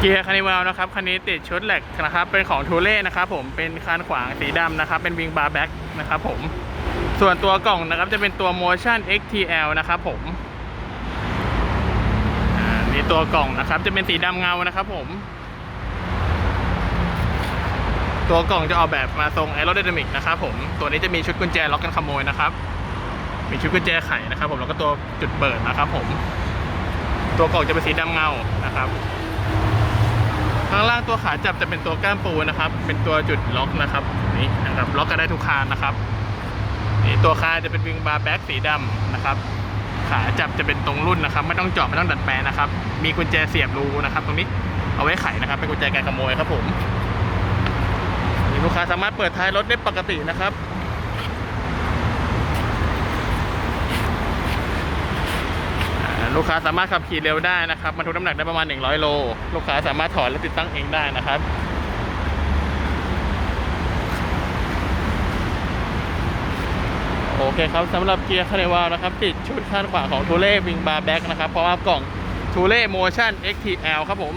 เกียร์คานิวัลนะครับคันนี้ติดชุดแหลกนะครับ เป็นของทูเล่นะครับผมเป็นคานขวางสีดำนะครับ เป็นวิงบาร์แบ็กนะครับผมส่วนตัวกล่องนะครับจะเป็นตัว motion XTL นะครับผมอ่านี่ตัวกล่องนะครับ จะเป็นสีดำเงานะครับผม ตัวกล่องจะออกแบบมาทรงแอโร d y นามิกนะครับผมตัวนี้จะมีชุดกุญแจล็อกกันขโมยนะครับ มีชุดกุญแจไขนะครับ ผมแล้วก็ตัวจุดเปิดนะครับ ผม ตัวกล่องจะเป็นสีดำเงานะครับางล่างตัวขาจับจะเป็นตัวก้ามปูนะครับ เป็นตัวจุดล็อกนะครับนี่นะครับล็อกกันได้ทุกคานนะครับนี่ตัวคานจะเป็นวิงบาร์แบ็กสีดำนะครับ ขาจับจะเป็นตรงรุ่นนะครับ ไม่ต้องเจาะไม่ต้องดัดแปลงนะครับ มีกุญแจเสียบรูนะครับ ตรงนี้เอาไว้ไขนะครับเป็นกุญแจการขโมยครับผมนี่ลูกค้าสามารถเปิดท้ายรถได้ปกตินะครับ อ่า ลูกค้าสามารถขับขี่เร็วได้นะครับบรรทุกน้ำหนักได้ประมาณ 100 โล ลูกค้าสามารถถอดและติดตั้งเองได้นะครับโอเคครับสำหรับเกียร์คาเนวานะครับ ติดชุดข้างขวาของทูเล่วิงบาร์แบ็กนะครับ เพราะว่ากล่องทูเล่โมชั่น XTL ครับผม